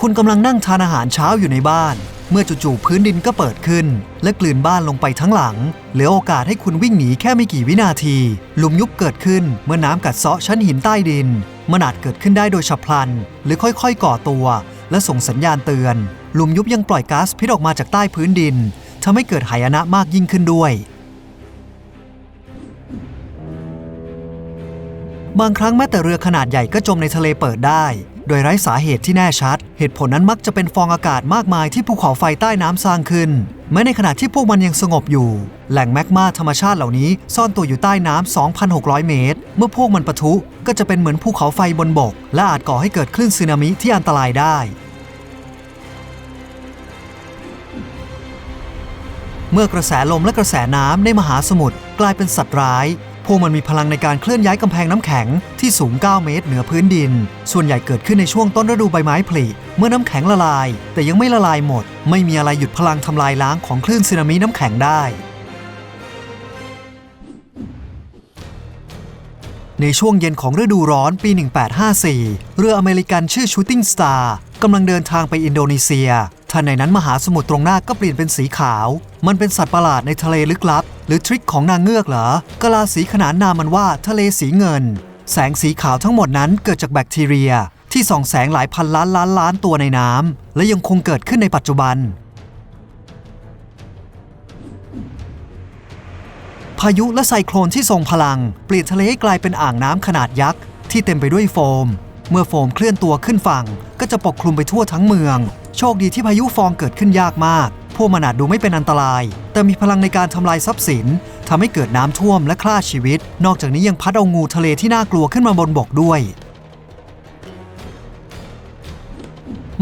คุณกำลังนั่งทานอาหารเช้าอยู่ในบ้าน เมื่อจู่ๆพื้นดินก็เปิดขึ้น และกลืนบ้านลงไปทั้งหลัง เหลือโอกาสให้คุณวิ่งหนีแค่ไม่กี่วินาที หลุมยุบเกิดขึ้นเมื่อน้ำกัดเซาะชั้นหินใต้ดิน มันอาจเกิดขึ้นได้โดยฉับพลัน หรือค่อยๆ ก่อตัว และส่งสัญญาณเตือน หลุมยุบยังปล่อยก๊าซพิษออกมาจากใต้พื้นดินทำให้เกิดหายนะมากยิ่งขึ้นด้วยบางครั้งแม้แต่เรือขนาดใหญ่ก็จมในทะเลเปิดได้ โดยไร้สาเหตุที่แน่ชัด เหตุผลนั้นมักจะเป็นฟองอากาศมากมายที่ภูเขาไฟใต้น้ำสร้างขึ้นแม้ในขณะที่พวกมันยังสงบอยู่ แหล่งแมกมาธรรมชาติเหล่านี้ซ่อนตัวอยู่ใต้น้ำ 2,600 เมตร เมื่อพวกมันปะทุก็จะเป็นเหมือนภูเขาไฟบนบก และอาจก่อให้เกิดคลื่นสึนามิที่อันตรายได้ เมื่อกระแสลมและกระแสน้ำในมหาสมุทรกลายเป็นสัตว์ร้าย พวกมันมีพลังในการเคลื่อนย้ายกำแพงน้ำแข็งที่สูง 9 เมตรเหนือพื้นดิน ส่วนใหญ่เกิดขึ้นในช่วงต้นฤดูใบไม้ผลิเมื่อน้ำแข็งละลาย แต่ยังไม่ละลายหมด ไม่มีอะไรหยุดพลังทำลายล้างของคลื่นสึนามิน้ำแข็งได้ ในช่วงเย็นของฤดูร้อนปี 1854 เรืออเมริกันชื่อ Shooting Star กำลังเดินทางไปอินโดนีเซียทันในนั้นมหาสมุทรตรงหน้าก็เปลี่ยนเป็นสีขาว มันเป็นสัตว์ประหลาดในทะเลลึกลับ หรือทริคของนางเงือกเหรอกะลาสีขนานนามมันว่าทะเลสีเงิน แสงสีขาวทั้งหมดนั้นเกิดจากแบคทีเรีย ที่ส่องแสงหลายพันล้านล้านล้านตัวในน้ำและยังคงเกิดขึ้นในปัจจุบัน พายุและไซโคลนที่ทรงพลัง เปลี่ยนทะเลให้กลายเป็นอ่างน้ำขนาดยักษ์ที่เต็มไปด้วยโฟม เมื่อโฟมเคลื่อนตัวขึ้นฝั่ง ก็จะปกคลุมไปทั่วทั้งเมือง โชคดีที่พายุฟองเกิดขึ้นยากมาก พวกมันอาจดูไม่เป็นอันตราย แต่มีพลังในการทำลายทรัพย์สินทำให้เกิดน้ำท่วมและฆ่าชีวิต นอกจากนี้ยังพัดเอางูทะเลที่น่ากลัวขึ้นมาบนบกด้วย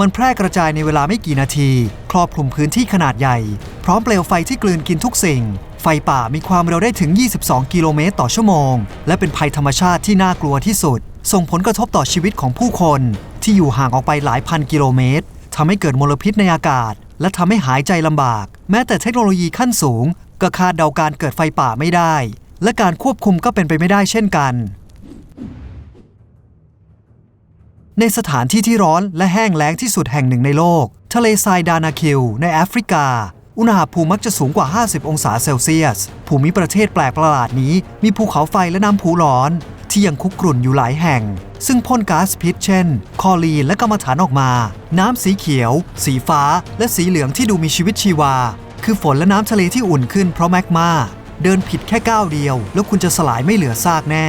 มันแพร่กระจายในเวลาไม่กี่นาที ครอบคลุมพื้นที่ขนาดใหญ่ พร้อมเปลวไฟที่กลืนกินทุกสิ่ง ไฟป่ามีความเร็วได้ถึง 22 กิโลเมตรต่อชั่วโมง และเป็นภัยธรรมชาติที่น่ากลัวที่สุด ส่งผลกระทบต่อชีวิตของผู้คน ที่อยู่ห่างออกไปหลายพันกิโลเมตรทำให้เกิดมลพิษในอากาศ และทำให้หายใจลำบาก แม้แต่เทคโนโลยีขั้นสูง ก็คาดเดาการเกิดไฟป่าไม่ได้ และการควบคุมก็เป็นไปไม่ได้เช่นกัน ในสถานที่ที่ร้อนและแห้งแล้งที่สุดแห่งหนึ่งในโลก ทะเลทรายดานาคิวในแอฟริกา อุณหภูมิมักจะสูงกว่า 50 องศาเซลเซียส ภูมิประเทศแปลกประหลาดนี้ มีภูเขาไฟและน้ำพุร้อน ที่ยังคุกกรุ่นอยู่หลายแห่ง ซึ่งพ่นก๊าซพิษเช่น คอลีนและกรรมฐานออกมา น้ำสีเขียว สีฟ้า และสีเหลืองที่ดูมีชีวิตชีวา คือฝนและน้ำทะเลที่อุ่นขึ้นเพราะแมกมาเดินผิดแค่ก้าวเดียว แล้วคุณจะสลายไม่เหลือซากแน่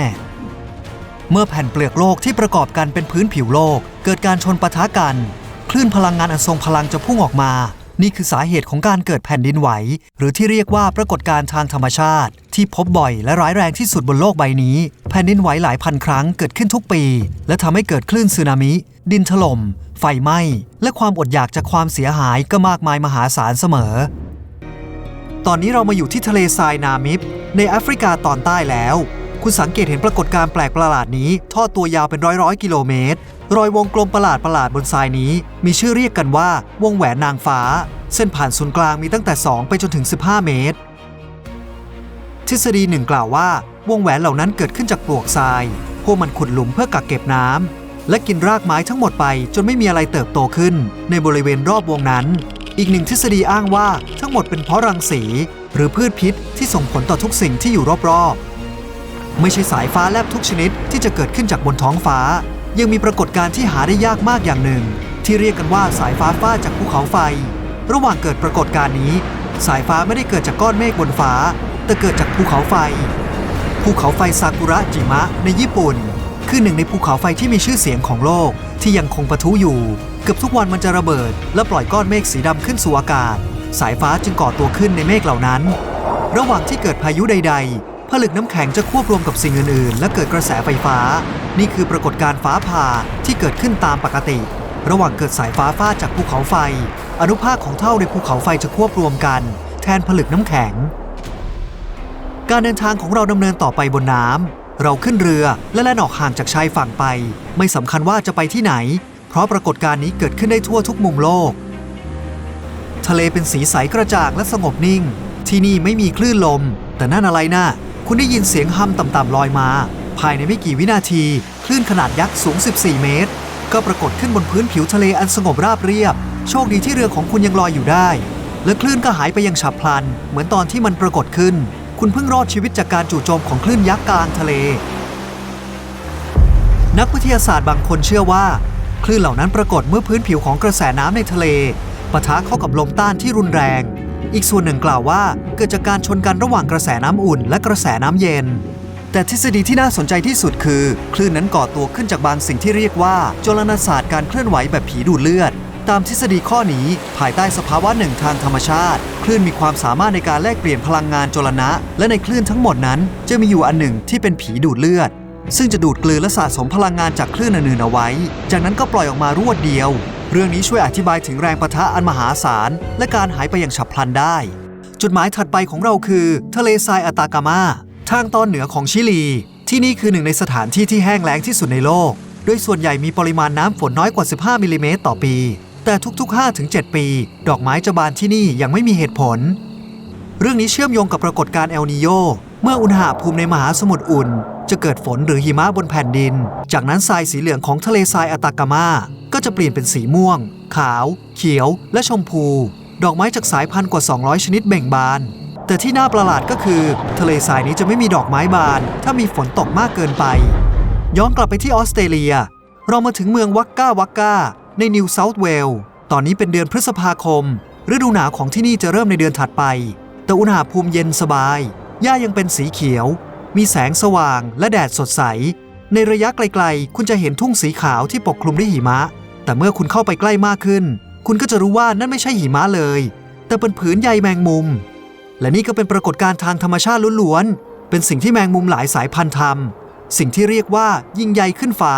เมื่อแผ่นเปลือกโลกที่ประกอบกันเป็นพื้นผิวโลก เกิดการชนปะทะกัน คลื่นพลังงานอันทรงพลังจะพุ่งออกมา นี่คือสาเหตุของการเกิดแผ่นดินไหว หรือที่เรียกว่าปรากฏการณ์ทางธรรมชาติ ที่พบบ่อยและร้ายแรงที่สุดบนโลกใบนี้ แผ่นดินไหวหลายพันครั้งเกิดขึ้นทุกปี และทำให้เกิดคลื่นสึนามิ ดินถล่ม ไฟไหม้ และความอดอยากจากความเสียหายก็มากมายมหาศาลเสมอ ตอนนี้เรามาอยู่ที่ทะเลทรายนามิบในแอฟริกาตอนใต้แล้ว คุณสังเกตเห็นปรากฏการณ์แปลกประหลาดนี้ ทอดตัวยาวเป็นร้อยร้อยๆกิโลเมตร รอยวงกลมประหลาดประหลาดบนทรายนี้ มีชื่อเรียกกันว่าวงแหวนนางฟ้า เส้นผ่านศูนย์กลางมีตั้งแต่ 2 ไปจนถึง 15 เมตร ทฤษฎีหนึ่งกล่าวว่าวงแหวนเหล่านั้นเกิดขึ้นจากปลวกทราย พวกมันขุดหลุมเพื่อกักเก็บน้ำและกินรากไม้ทั้งหมดไปจนไม่มีอะไรเติบโตขึ้น ในบริเวณรอบวงนั้น อีกหนึ่งทฤษฎีอ้างว่าทั้งหมดเป็นเพราะรังสี หรือพืชพิษที่ส่งผลต่อทุกสิ่งที่อยู่รอบๆ ไม่ใช่สายฟ้าแลบทุกชนิดที่จะเกิดขึ้นจากบนท้องฟ้า ยังมีปรากฏการณ์ที่หาได้ยากมากอย่างหนึ่ง ที่เรียกกันว่าสายฟ้าฟาดจากภูเขาไฟ ระหว่างเกิดปรากฏการณ์นี้ สายฟ้าไม่ได้เกิดจากก้อนเมฆบนฟ้า แต่เกิดจากภูเขาไฟ ภูเขาไฟซากุระจิมะในญี่ปุ่น คือหนึ่งในภูเขาไฟที่มีชื่อเสียงของโลกที่ยังคงปะทุอยู่ เกือบทุกวันมันจะระเบิด และปล่อยก้อนเมฆสีดำขึ้นสู่อากาศ สายฟ้าจึงก่อตัวขึ้นในเมฆเหล่านั้น ระหว่างที่เกิดพายุใด ๆ ผลึกน้ำแข็งจะควบรวมกับสิ่งอื่น ๆ และเกิดกระแสไฟฟ้า นี่คือปรากฏการณ์ฟ้าผ่าที่เกิดขึ้นตามปกติ ระหว่างเกิดสายฟ้าฟาดจากภูเขาไฟ อนุภาคของเท่าในภูเขาไฟจะควบรวมกัน แทนผลึกน้ำแข็ง การเดินทางของเราดำเนินต่อไปบนน้ำเราขึ้นเรือและแล่นออกห่างจากชายฝั่งไป ไม่สำคัญว่าจะไปที่ไหน เพราะปรากฏการณ์นี้เกิดขึ้นได้ทั่วทุกมุมโลก ทะเลเป็นสีใสกระจ่างและสงบนิ่ง ที่นี่ไม่มีคลื่นลม แต่นั่นอะไรนะ่ะ คุณได้ยินเสียงฮัมต่ำๆลอยมา ภายในไม่กี่วินาที คลื่นขนาดยักษ์สูง 14 เมตร ก็ปรากฏขึ้นบนพื้นผิวทะเลอันสงบราบเรียบ โชคดีที่เรือของคุณยังลอยอยู่ได้ และคลื่นก็หายไปอย่างฉับพลัน เหมือนตอนที่มันปรากฏขึ้น คุณเพิ่งรอดชีวิตจากการจู่โจมของคลื่นยักษ์กลางทะเล นักวิทยาศาสตร์บางคนเชื่อว่า คลื่นเหล่านั้นปรากฏเมื่อพื้นผิวของกระแสน้ำในทะเลปะทะเข้ากับลมต้านที่รุนแรง อีกส่วนหนึ่งกล่าวว่าเกิดจากการชนกันระหว่างกระแสน้ำอุ่น และกระแสน้ำเย็น แต่ทฤษฎีที่น่าสนใจที่สุดคือ คลื่นนั้นก่อตัวขึ้นจากบางสิ่งที่เรียกว่าจรณศาสตร์การเคลื่อนไหวแบบผีดูดเลือด ตามทฤษฎีข้อนี้ ภายใต้สภาวะหนึ่งทางธรรมชาติ คลื่นมีความสามารถในการแลกเปลี่ยนพลังงานจรณะและในคลื่นทั้งหมดนั้น จะมีอยู่อันหนึ่งที่เป็นผีดูดเลือด ซึ่งจะดูดกลืนและสะสมพลังงานจากคลื่นอื่นๆเอาไว้ จากนั้นก็ปล่อยออกมารวดเดียว เรื่องนี้ช่วยอธิบายถึงแรงปะทะอันมหาศาล และการหายไปอย่างฉับพลันได้ จุดหมายถัดไปของเราคือ ทะเลทรายอัตากามา ทางตอนเหนือของชิลี ที่นี่คือหนึ่งในสถานที่ที่แห้งแล้งที่สุดในโลก โดยส่วนใหญ่มีปริมาณน้ำฝนน้อยกว่า 15มิลลิเมตรต่อปี แต่ทุกๆ 5-7 ปี ดอกไม้จะบานที่นี่ยังไม่มีเหตุผล เรื่องนี้เชื่อมโยงกับปรากฏการณ์เอลนิโยเมื่ออุณหภูมิในมหาสมุทรอุ่น จะเกิดฝนหรือหิมะบนแผ่นดิน จากนั้นทรายสีเหลืองของทะเลทรายอตากามาก็จะเปลี่ยนเป็นสีม่วง ขาว เขียว และชมพู ดอกไม้จากสายพันธุ์กว่า 200 ชนิดเบ่งบาน แต่ที่น่าประหลาดก็คือ ทะเลทรายนี้จะไม่มีดอกไม้บาน ถ้ามีฝนตกมากเกินไป ย้อนกลับไปที่ออสเตรเลีย เรามาถึงเมืองวักก้าวักก้า ในนิวเซาท์เวลส์ตอนนี้เป็นเดือนพฤษภาคม ฤดูหนาวของที่นี่จะเริ่มในเดือนถัดไป แต่อุณหภูมิเย็นสบายหญ้ายังเป็นสีเขียว มีแสงสว่างและแดดสดใส ในระยะไกลๆ คุณจะเห็นทุ่งสีขาวที่ปกคลุมด้วยหิมะ แต่เมื่อคุณเข้าไปใกล้มากขึ้น คุณก็จะรู้ว่านั่นไม่ใช่หิมะเลย แต่เป็นผืนใยแมงมุม และนี่ก็เป็นปรากฏการณ์ทางธรรมชาติล้วนๆ เป็นสิ่งที่แมงมุมหลายสายพันธุ์ทำสิ่งที่เรียกว่ายิงใยขึ้นฟ้า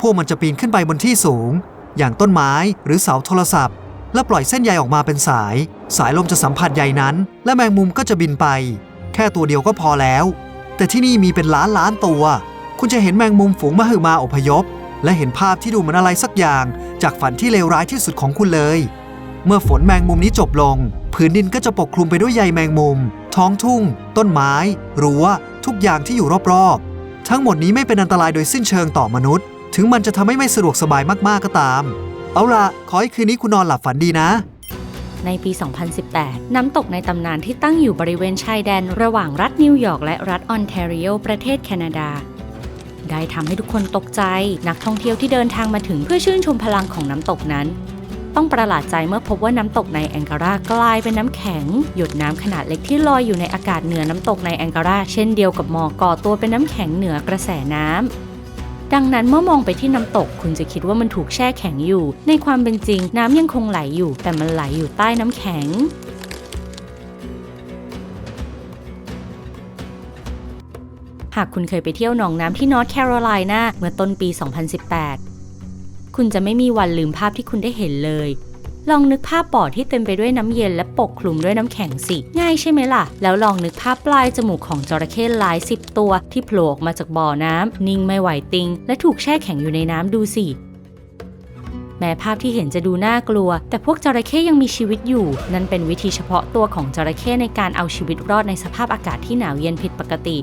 พวกมันจะปีนขึ้นไปบนที่สูง อย่างต้นไม้หรือเสาโทรศัพท์ และปล่อยเส้นใยออกมาเป็นสาย สายลมจะสัมผัสใยนั้น และแมงมุมก็จะบินไป แค่ตัวเดียวก็พอแล้ว แต่ที่นี่มีเป็นล้านล้านตัว คุณจะเห็นแมงมุมฝูงมหึมาอพยพ และเห็นภาพที่ดูเหมือนอะไรสักอย่าง จากฝันที่เลวร้ายที่สุดของคุณเลย เมื่อฝนแมงมุมนี้จบลง ผืนดินก็จะปกคลุมไปด้วยใยแมงมุม ท้องทุ่ง ต้นไม้ รั้ว ทุกอย่างที่อยู่รอบๆ ทั้งหมดนี้ไม่เป็นอันตรายโดยสิ้นเชิงต่อมนุษย์ ถึงมันจะทำให้ไม่สะดวกสบายมากๆก็ตาม เอาล่ะ ขอให้คืนนี้คุณนอนหลับฝันดีนะ ในปี 2018 น้ำตกในตำนานที่ตั้งอยู่บริเวณชายแดน ระหว่างรัฐนิวยอร์กและรัฐออนแทรีโอประเทศแคนาดา ได้ทำให้ทุกคนตกใจ นักท่องเที่ยวที่เดินทางมาถึงเพื่อชื่นชมพลังของน้ำตกนั้น ต้องประหลาดใจเมื่อพบว่าน้ำตกในแองการากลายเป็นน้ำแข็ง หยดน้ำขนาดเล็กที่ลอยอยู่ในอากาศเหนือน้ำตกในแองการาเช่นเดียวกับหมอกก่อตัวเป็นน้ำแข็งเหนือกระแสน้ำ ดังนั้นเมื่อมองไปที่น้ำตก คุณจะคิดว่ามันถูกแช่แข็งอยู่ ในความเป็นจริง น้ำยังคงไหลอยู่ แต่มันไหลอยู่ใต้น้ำแข็งหากคุณเคยไปเที่ยวหนองน้ำที่นอร์ทแคโรไลนาเมื่อต้นปี 2018 คุณจะไม่มีวันลืมภาพที่คุณได้เห็นเลย ลองนึกภาพบ่อที่เต็มไปด้วยน้ำเย็นและปกคลุมด้วยน้ำแข็งสิ ง่ายใช่ไหมล่ะ แล้วลองนึกภาพปลายจมูกของจระเข้หลายสิบตัว ที่โผล่ออกมาจากบ่อน้ำนิ่งไม่ไหวติง และถูกแช่แข็งอยู่ในน้ำดูสิแม้ภาพที่เห็นจะดูน่ากลัว แต่พวกจระเข้ยังมีชีวิตอยู่ นั่นเป็นวิธีเฉพาะตัวของจระเข้ในการเอาชีวิตรอดในสภาพอากาศที่หนาวเย็นผิดปกติ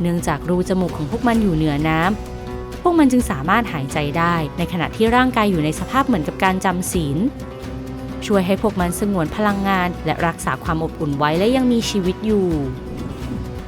เนื่องจากรูจมูกของพวกมันอยู่เหนือน้ำ พวกมันจึงสามารถหายใจได้ ในขณะที่ร่างกายอยู่ในสภาพเหมือนกับการจำศีล ช่วยให้พวกมันสงวนพลังงาน และรักษาความอบอุ่นไว้และยังมีชีวิตอยู่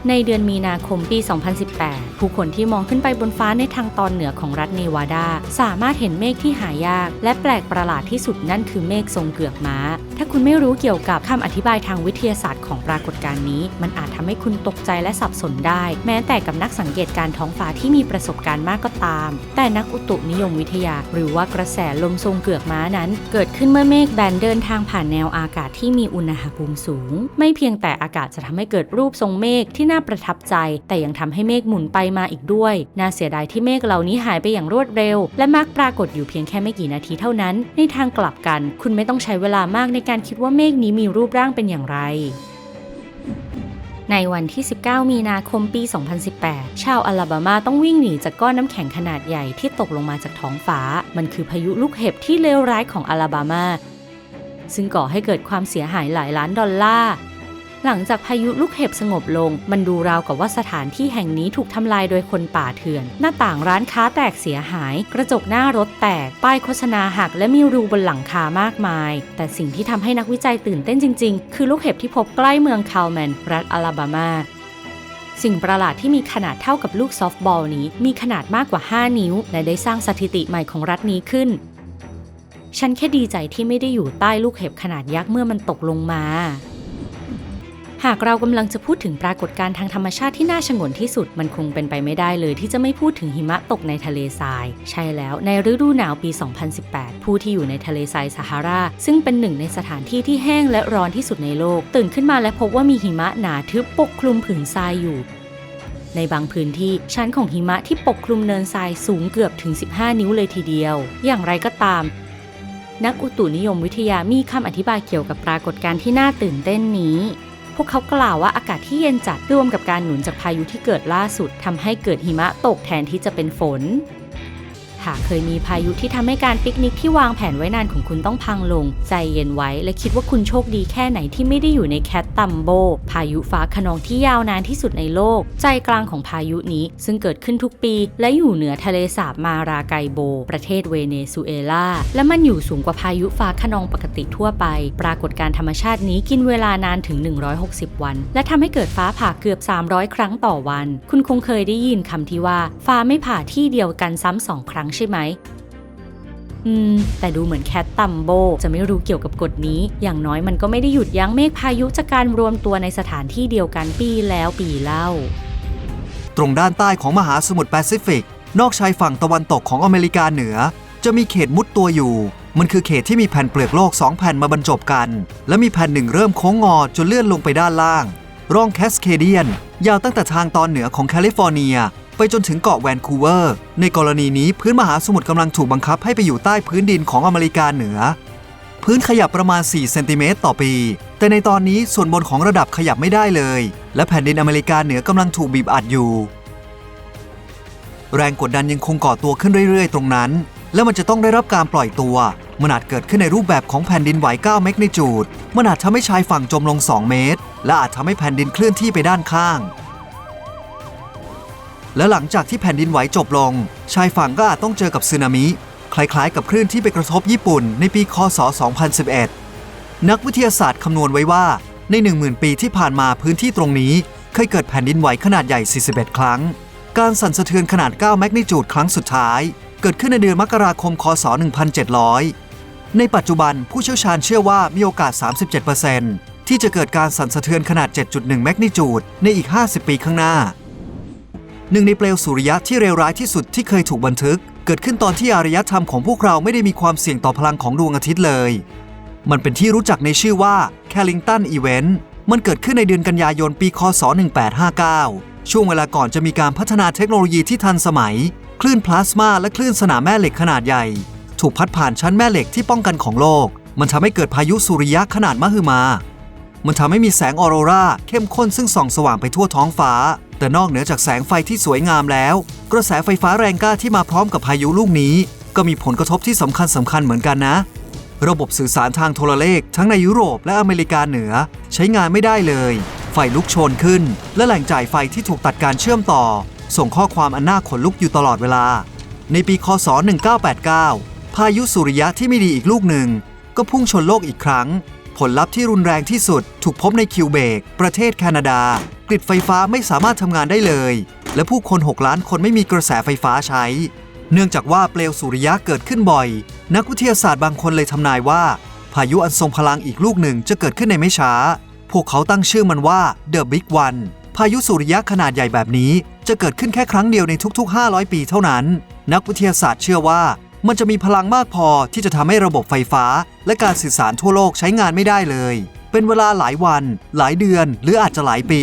ในเดือนมีนาคมปี 2018 ผู้คนที่มองขึ้นไปบนฟ้าในทางตอนเหนือของรัฐเนวาดา สามารถเห็นเมฆที่หายาก และแปลกประหลาดที่สุดนั่นคือเมฆทรงเกือกม้า ถ้าคุณไม่รู้เกี่ยวกับคำอธิบายทางวิทยาศาสตร์ของปรากฏการณ์นี้ มันอาจทำให้คุณตกใจและสับสนได้ แม้แต่กับนักสังเกตการท้องฟ้าที่มีประสบการณ์มากก็ตาม แต่นักอุตุนิยมวิทยา หรือว่ากระแสลมทรงเกือกม้านั้น เกิดขึ้นเมื่อเมฆแบนเดินทางผ่านแนวอากาศที่มีอุณหภูมิสูง ไม่เพียงแต่อากาศจะทำให้เกิดรูปทรงเมฆที่น่าประทับใจ แต่ยังทำให้เมฆหมุนไปมาอีกด้วย น่าเสียดายที่เมฆเหล่านี้หายไปอย่างรวดเร็ว และมักปรากฏอยู่เพียงแค่ไม่กี่นาทีเท่านั้น ในทางกลับกัน คุณไม่ต้องใช้เวลามากในการคิดว่าเมฆนี้มีรูปร่างเป็นอย่างไรในวันที่ 19 มีนาคมปี 2018 ชาวอลาบามาต้องวิ่งหนีจากก้อนน้ำแข็งขนาดใหญ่ที่ตกลงมาจากท้องฟ้า มันคือพายุลูกเห็บที่เลวร้ายของอลาบามา ซึ่งก่อให้เกิดความเสียหายหลายล้านดอลลาร์ หลังจากพายุลูกเห็บสงบลง มันดูราวกับว่าสถานที่แห่งนี้ถูกทำลายโดยคนป่าเถื่อน หน้าต่างร้านค้าแตกเสียหาย กระจกหน้ารถแตก ป้ายโฆษณาหักและมีรูบนหลังคามากมาย แต่สิ่งที่ทำให้นักวิจัยตื่นเต้นจริง ๆ คือลูกเห็บที่พบใกล้เมืองคาลแมน รัฐอลาบามาสิ่งประหลาดที่มีขนาดเท่ากับลูกซอฟต์บอลนี้ มีขนาดมากกว่า 5 นิ้ว และได้สร้างสถิติใหม่ของรัฐนี้ขึ้น ฉันแค่ดีใจที่ไม่ได้อยู่ใต้ลูกเห็บขนาดยักษ์เมื่อมันตกลงมา หากเรากำลังจะพูดถึงปรากฏการณ์ทางธรรมชาติที่น่าชงนที่สุด มันคงเป็นไปไม่ได้เลยที่จะไม่พูดถึงหิมะตกในทะเลทราย ใช่แล้วในฤดูหนาวปี 2018 ผู้ที่อยู่ในทะเลทรายซาฮารา ซึ่งเป็นหนึ่งในสถานที่ที่แห้งและร้อนที่สุดในโลก ตื่นขึ้นมาและพบว่ามีหิมะหนาทึบปกคลุมผืนทรายอยู่ในบางพื้นที่ชั้นของหิมะที่ปกคลุมเนินทรายสูงเกือบถึง 15 นิ้วเลยทีเดียว อย่างไรก็ตาม นักอุตุนิยมวิทยามีคำอธิบายเกี่ยวกับปรากฏการณ์ที่น่าตื่นเต้นนี้ พวกเขากล่าวว่าอากาศที่เย็นจัดรวมกับการหนุนจากพายุที่เกิดล่าสุดทำให้เกิดหิมะตกแทนที่จะเป็นฝน หากเคยมีพายุที่ทำให้การปิกนิกที่วางแผนไว้นานของคุณต้องพังลง ใจเย็นไว้และคิดว่าคุณโชคดีแค่ไหนที่ไม่ได้อยู่ในแคทตัมโบ พายุฟ้าขนองที่ยาวนานที่สุดในโลก ใจกลางของพายุนี้ซึ่งเกิดขึ้นทุกปี และอยู่เหนือทะเลสาบมาราไกโบ ประเทศเวเนซุเอลา และมันอยู่สูงกว่าพายุฟ้าขนองปกติทั่วไป ปรากฏการธรรมชาตินี้กินเวลานานถึง 160 วัน และทำให้เกิดฟ้าผ่าเกือบ 300 ครั้งต่อวัน คุณคงเคยได้ยินคำที่ว่า ฟ้าไม่ผ่าที่เดียวกันซ้ำสองครั้งใช่ไหม อืม แต่ดูเหมือนแคทตัมโบจะไม่รู้เกี่ยวกับกฎนี้ อย่างน้อยมันก็ไม่ได้หยุดยั้งเมฆพายุจากการรวมตัวในสถานที่เดียวกันปีแล้วปีเล่า ตรงด้านใต้ของมหาสมุทรแปซิฟิก นอกชายฝั่งตะวันตกของอเมริกาเหนือ จะมีเขตมุดตัวอยู่ มันคือเขตที่มีแผ่นเปลือกโลก2แผ่นมาบรรจบกัน และมีแผ่นหนึ่งเริ่มโค้งงอจนเลื่อนลงไปด้านล่าง ร่องแคสเคเดียน ยาวตั้งแต่ทางตอนเหนือของแคลิฟอร์เนีย ไปจนถึงเกาะแวนคูเวอร์ ในกรณีนี้พื้นมหาสมุทรกำลังถูกบังคับให้ไปอยู่ใต้พื้นดินของอเมริกาเหนือ พื้นขยับประมาณ 4 เซนติเมตรต่อปี แต่ในตอนนี้ส่วนบนของระดับขยับไม่ได้เลย และแผ่นดินอเมริกาเหนือกำลังถูกบีบอัดอยู่ แรงกดดันยังคงก่อตัวขึ้นเรื่อยๆ ตรงนั้น และมันจะต้องได้รับการปล่อยตัว มันอาจเกิดขึ้นในรูปแบบของแผ่นดินไหว 9 เมกนิจูด มันอาจทำให้ชายฝั่งจมลง 2 เมตร และอาจทำให้แผ่นดินเคลื่อนที่ไปด้านข้าง และหลังจากที่แผ่นดินไหวจบลง ชายฝั่งก็อาจต้องเจอกับสึนามิ คล้ายๆ กับคลื่นที่ไปกระทบญี่ปุ่นในปีคศ 2011 นักวิทยาศาสตร์คำนวณไว้ว่าใน 10,000 ปีที่ผ่านมาพื้นที่ตรงนี้ เคยเกิดแผ่นดินไหวขนาดใหญ่ 41 ครั้ง การสั่นสะเทือนขนาด 9 แมกนิจูดครั้งสุดท้าย เกิดขึ้นในเดือนมกราคม คศ 1700 ในปัจจุบันผู้เชี่ยวชาญเชื่อว่ามีโอกาส 37%ที่จะเกิดการสั่นสะเทือนขนาด 7.1 แมกนิจูดในอีก 50 ปีข้างหน้า หนึ่งในเปลวสุริยะที่เลวร้ายที่สุดที่เคยถูกบันทึก เกิดขึ้นตอนที่อารยธรรมของพวกเราไม่ได้มีความเสี่ยงต่อพลังของดวงอาทิตย์เลย มันเป็นที่รู้จักในชื่อว่า Carrington Event มันเกิดขึ้นในเดือนกันยายนปีคศ 1859 ช่วงเวลาก่อนจะมีการพัฒนาเทคโนโลยีที่ทันสมัย คลื่นพลาสมาและคลื่นสนามแม่เหล็กขนาดใหญ่ ถูกพัดผ่านชั้นแม่เหล็กที่ป้องกันของโลก มันทำให้เกิดพายุสุริยะขนาดมหึมา มันทำให้มีแสงออโรราเข้มข้นซึ่งส่องสว่างไปทั่วท้องฟ้า แต่นอกเหนือจากแสงไฟที่สวยงามแล้ว กระแสไฟฟ้าแรงกล้าที่มาพร้อมกับพายุลูกนี้ ก็มีผลกระทบที่สำคัญสำคัญเหมือนกันนะ ระบบสื่อสารทางโทรเลข ทั้งในยุโรปและอเมริกาเหนือ ใช้งานไม่ได้เลย ไฟลุกโชนขึ้น และแหล่งจ่ายไฟที่ถูกตัดการเชื่อมต่อ ส่งข้อความอันน่าขนลุกอยู่ตลอดเวลา ในปีคศ 1989 พายุสุริยะที่ไม่ดีอีกลูกหนึ่ง ก็พุ่งชนโลกอีกครั้ง ลลัพธ์ที่รุนแรงที่สุด ถูกพบในคิวเบก ประเทศแคนาดา กริดไฟฟ้าไม่สามารถทำงานได้เลย และผู้คน 6 ล้านคนไม่มีกระแสไฟฟ้าใช้ เนื่องจากว่าเปลวสุริยะเกิดขึ้นบ่อย นักวิทยาศาสตร์บางคนเลยทำนายว่า พายุอันทรงพลังอีกลูกหนึ่งจะเกิดขึ้นในไม่ช้า พวกเขาตั้งชื่อมันว่า The Big One พายุสุริยะขนาดใหญ่แบบนี้ จะเกิดขึ้นแค่ครั้งเดียวในทุกๆ 500 ปีเท่านั้น นักวิทยาศาสตร์เชื่อว่า มันจะมีพลังมากพอที่จะทำให้ระบบไฟฟ้า และการสื่อสารทั่วโลกใช้งานไม่ได้เลย เป็นเวลาหลายวัน หลายเดือน หรืออาจจะหลายปี